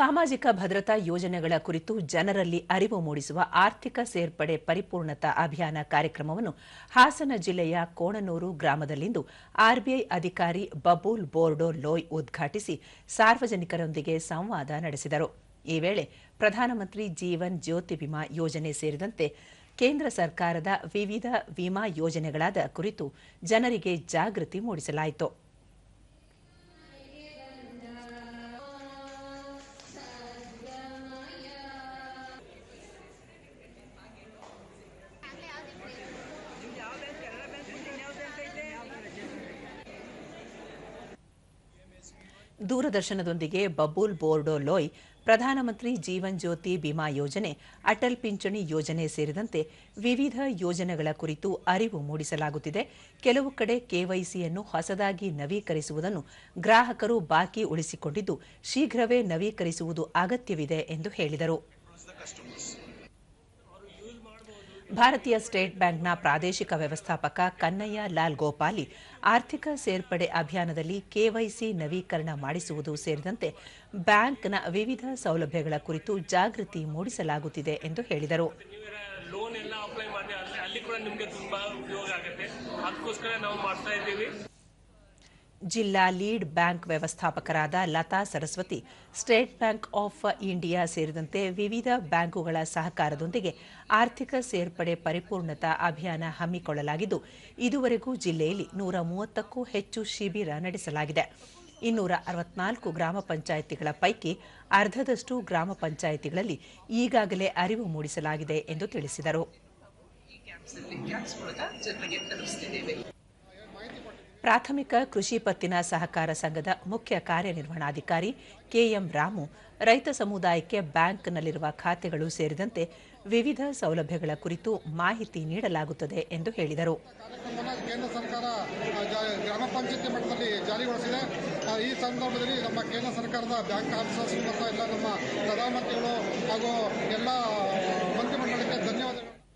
ಸಾಮಾಜಿಕ ಭದ್ರತಾ ಯೋಜನೆಗಳ ಕುರಿತು ಜನರಲ್ಲಿ ಅರಿವು ಮೂಡಿಸುವ ಆರ್ಥಿಕ ಸೇರ್ಪಡೆ ಪರಿಪೂರ್ಣತಾ ಅಭಿಯಾನ ಕಾರ್ಯಕ್ರಮವನ್ನು ಹಾಸನ ಜಿಲ್ಲೆಯ ಕೋಣನೂರು ಗ್ರಾಮದಲ್ಲಿಂದು ಆರ್ಬಿಐ ಅಧಿಕಾರಿ ಬಬೂಲ್ ಬೋರ್ಡೋ ಲೋಯ್ ಉದ್ಘಾಟಿಸಿ ಸಾರ್ವಜನಿಕರೊಂದಿಗೆ ಸಂವಾದ ನಡೆಸಿದರು. ಈ ವೇಳೆ ಪ್ರಧಾನಮಂತ್ರಿ ಜೀವನ್ ಜ್ಯೋತಿ ವಿಮಾ ಯೋಜನೆ ಸೇರಿದಂತೆ ಕೇಂದ್ರ ಸರ್ಕಾರದ ವಿವಿಧ ವಿಮಾ ಯೋಜನೆಗಳಾದ ಕುರಿತು ಜನರಿಗೆ ಜಾಗೃತಿ ಮೂಡಿಸಲಾಯಿತು. ದೂರದರ್ಶನದೊಂದಿಗೆ ಬಬೂಲ್ ಬೋರ್ಡೋ ಲೋಯ್, ಪ್ರಧಾನಮಂತ್ರಿ ಜೀವನ್ ಜ್ಯೋತಿ ಬಿಮಾ ಯೋಜನೆ, ಅಟಲ್ ಪಿಂಚಣಿ ಯೋಜನೆ ಸೇರಿದಂತೆ ವಿವಿಧ ಯೋಜನೆಗಳ ಕುರಿತು ಅರಿವು ಮೂಡಿಸಲಾಗುತ್ತಿದೆ. ಕೆಲವು ಕಡೆ ಕೆವೈಸಿಯನ್ನು ಹೊಸದಾಗಿ ನವೀಕರಿಸುವುದನ್ನು ಗ್ರಾಹಕರು ಬಾಕಿ ಉಳಿಸಿಕೊಂಡಿದ್ದು, ಶೀಘ್ರವೇ ನವೀಕರಿಸುವುದು ಅಗತ್ಯವಿದೆ ಎಂದು ಹೇಳಿದರು. ಭಾರತೀಯ ಸ್ಟೇಟ್ ಬ್ಯಾಂಕ್ನ ಪ್ರಾದೇಶಿಕ ವ್ಯವಸ್ಥಾಪಕ ಕನ್ನಯ್ಯ ಲಾಲ್ ಗೋಪಾಲಿ ಆರ್ಥಿಕ ಸೇರ್ಪಡೆ ಅಭಿಯಾನದಲ್ಲಿ ಕೆವೈಸಿ ನವೀಕರಣ ಮಾಡಿಸುವುದು ಸೇರಿದಂತೆ ಬ್ಯಾಂಕ್ನ ವಿವಿಧ ಸೌಲಭ್ಯಗಳ ಕುರಿತು ಜಾಗೃತಿ ಮೂಡಿಸಲಾಗುತ್ತಿದೆ ಎಂದು ಹೇಳಿದರು. ಜಿಲ್ಲಾ lead bank ವ್ಯವಸ್ಥಾಪಕರಾದ Lata Saraswati, State Bank of India ಸೇರಿದಂತೆ ವಿವಿಧ ಬ್ಯಾಂಕುಗಳ ಸಹಕಾರದೊಂದಿಗೆ ಆರ್ಥಿಕ ಸೇರ್ಪಡೆ ಪರಿಪೂರ್ಣತಾ ಅಭಿಯಾನ ಹಮ್ಮಿಕೊಳ್ಳಲಾಗಿದ್ದು, ಇದುವರೆಗೂ ಜಿಲ್ಲೆಯಲ್ಲಿ ನೂರ ಮೂವತ್ತಕ್ಕೂ ಹೆಚ್ಚು ಶಿಬಿರ ನಡೆಸಲಾಗಿದೆ. ಇನ್ನೂರ ಅರವತ್ನಾಲ್ಕು ಗ್ರಾಮ ಪಂಚಾಯಿತಿಗಳ ಪೈಕಿ ಅರ್ಧದಷ್ಟು ಗ್ರಾಮ ಪಂಚಾಯಿತಿಗಳಲ್ಲಿ ಈಗಾಗಲೇ ಅರಿವು ಮೂಡಿಸಲಾಗಿದೆ ಎಂದು ತಿಳಿಸಿದರು. ಪ್ರಾಥಮಿಕ ಕೃಷಿ ಪತ್ತಿನ ಸಹಕಾರ ಸಂಘದ ಮುಖ್ಯ ಕಾರ್ಯನಿರ್ವಹಣಾಧಿಕಾರಿ ಕೆಎಂ ರಾಮು, ರೈತ ಸಮುದಾಯಕ್ಕೆ ಬ್ಯಾಂಕ್ನಲ್ಲಿರುವ ಖಾತೆಗಳು ಸೇರಿದಂತೆ ವಿವಿಧ ಸೌಲಭ್ಯಗಳ ಕುರಿತು ಮಾಹಿತಿ ನೀಡಲಾಗುತ್ತದೆ ಎಂದು ಹೇಳಿದರು. ಕೇಂದ್ರ ಸರ್ಕಾರ ಗ್ರಾಮ ಪಂಚಾಯತಿ ಮಟ್ಟದಲ್ಲಿ ಜಾರಿಗೊಳಿಸಿದೆ. ಈ ಸಂದರ್ಭದಲ್ಲಿ ನಮ್ಮ ಕೇಂದ್ರ ಸರ್ಕಾರದ ಬ್ಯಾಂಕ್ ಆಫೀಸರ್ಸ್ ಮತ್ತು ಎಲ್ಲ ನಮ್ಮ ಪ್ರಧಾನಮಂತ್ರಿಗಳು ಹಾಗೂ ಎಲ್ಲ